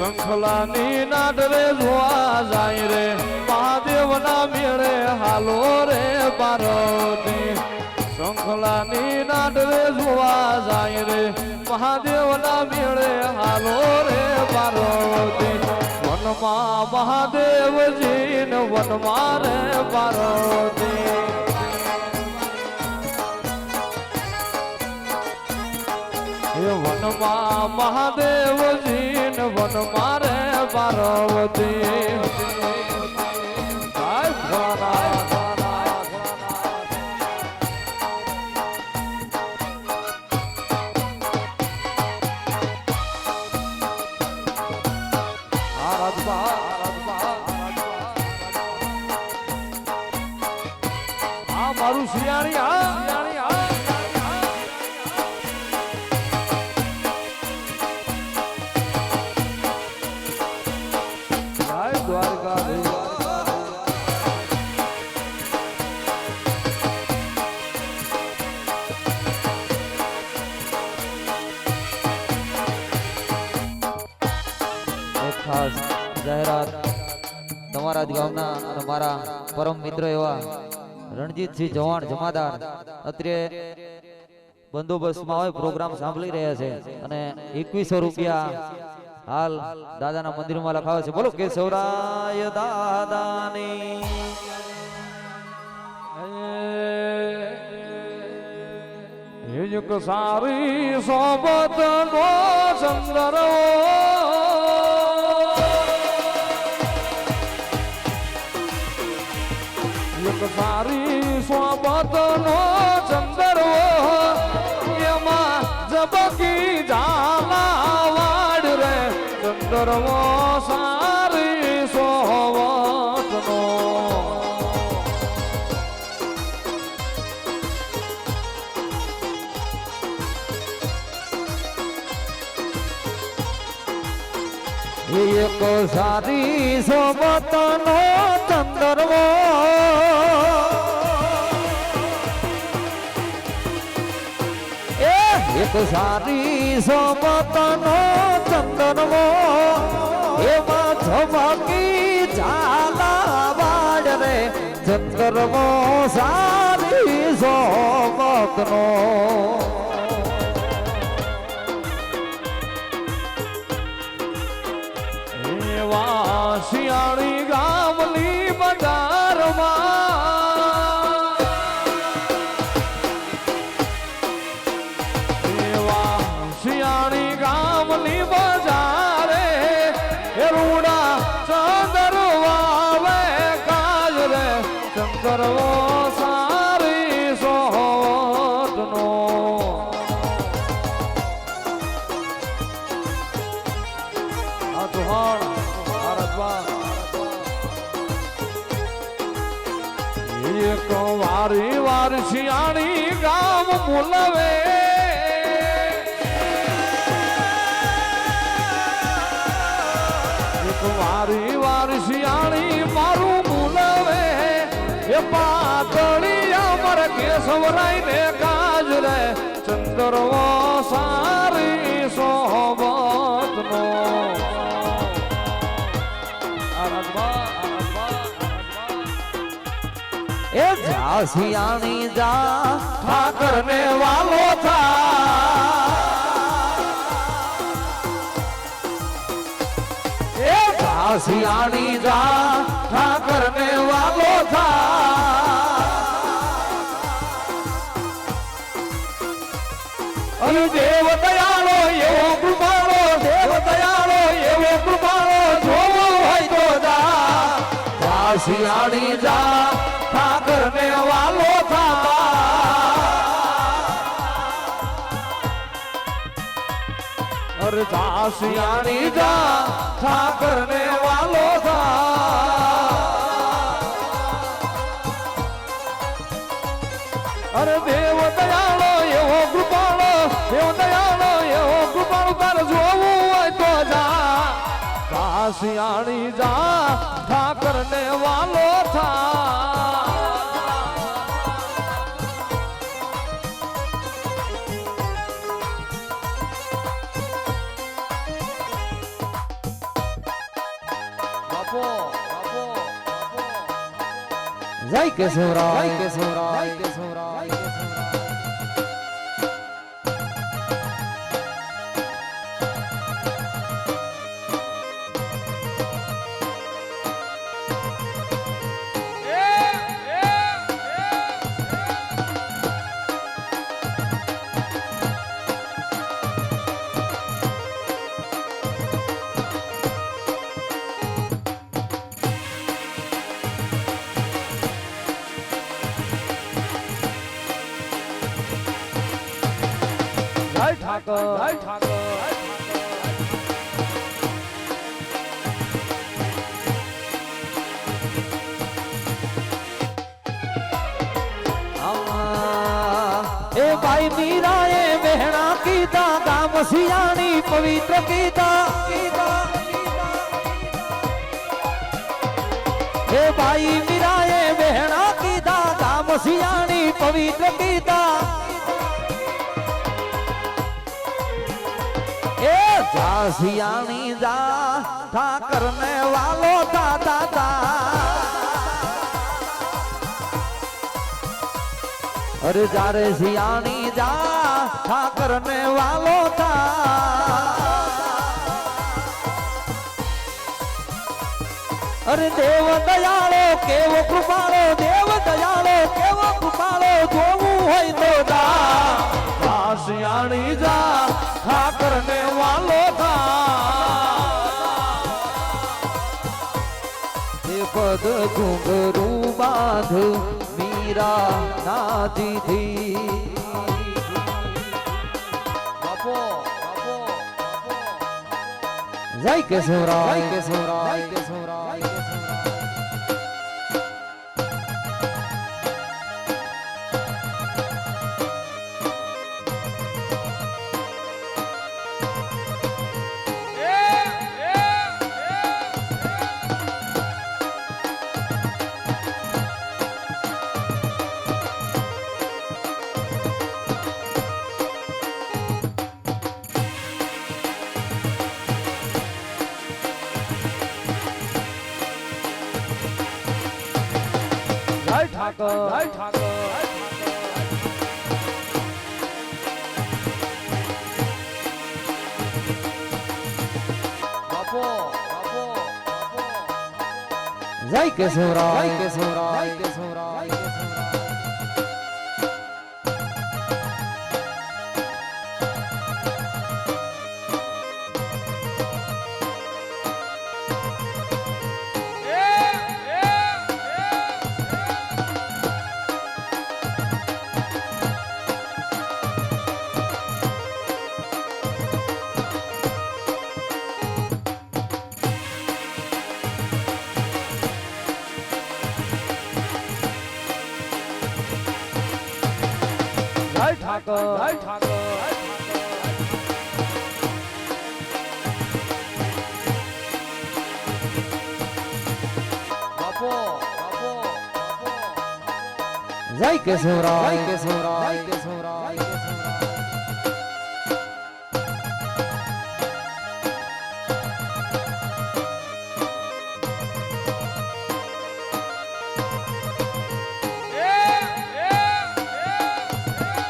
શંખલાની નાડરે જોવા જાય રે મહાદેવના મેળે હાલો રે પાર્વતી શંખલાની નાડરે જોવા જાય રે મહાદેવના મેળે હાલો રે પાર્વતી વનમાં મહાદેવજી ને વનમાં રે પાર્વતી એ વનમાં મહાદેવજી ને વનમાં રે પાર્વતી જય ભોળાનાથ, ખાસ જાહેરાત તમારા જ ગામના અને મારા પરમ મિત્ર એવા રણજીતસિંહ ચૌહાણ જમાદાર. અત્યારે બંદોબસ્તમાં હોય, પ્રોગ્રામ સાંભળી રહ્યા છે અને એકવીસો રૂપિયા હાલ દાદાના મંદિરમાં લખાવે છે. બોલો કેશવરાય દાદાની. એક સારી સોબત નો ચંદ્ર સારી સોબત નો ચંદરવો એમાં જબકી જાલા વાડ રે. ચંદરવો સારી સોબત નો એક સારી સોબતનો ચંદરવો સારી સોબતનો ચંદરવો એમાં ધમકી ઝાલા વાડ રે. ચંદરવો સારી સોબતનો ચૌહાણ ભારતમાં એક વારી વાર શિયાળી ગામ એક વારી વાર શિયાળી મારું મુલવે. એ પાતળી અમર કેશવરાય ને કાજ રે ચંદ્રવો સારી સોબત એ ઝાસિયાણી જા ઠાકર ને વાલો થા. એ ઘાસિયાણી જા ઘાસિયાણી જા, ઠાકર ને વાલો થા. અરે ઘાસિયાણી જા, ઠાકર ને વાલો થા. અરે દેવ દયાળો એવો કાશિયાણી જા ઠાકર ને વાલો થા જય કેશવરાય કેશવરાય કેશવરાય लाल ठाकुर। लाल ठाकुर। भाई मीरा ए बहना की दादा मसियाणी पवित्र की हे भाई मीरा ए बहना की दादा मसियाणी पवित्र की જા સિયાણી જા ઠાકર ને વાલો તા દાદા અરે જારે સિયાણી જા ઠાકર ને વાલો થા અરે દેવ દયાળો કેવો કૃપાળો દેવ દયાળો કેવો કૃપાળો પદ ઘુંઘરું બાંધ મીરા નાદીથી જય કેશવરાય કેશવરાય કેશવરાય. ठाकुर। जय केशवराय। केशवराय। केशवराय केशवराय। लाल ठाकुर। जय ठाकुर। जय केशवराय। जय केशवराय। जय केशवराय।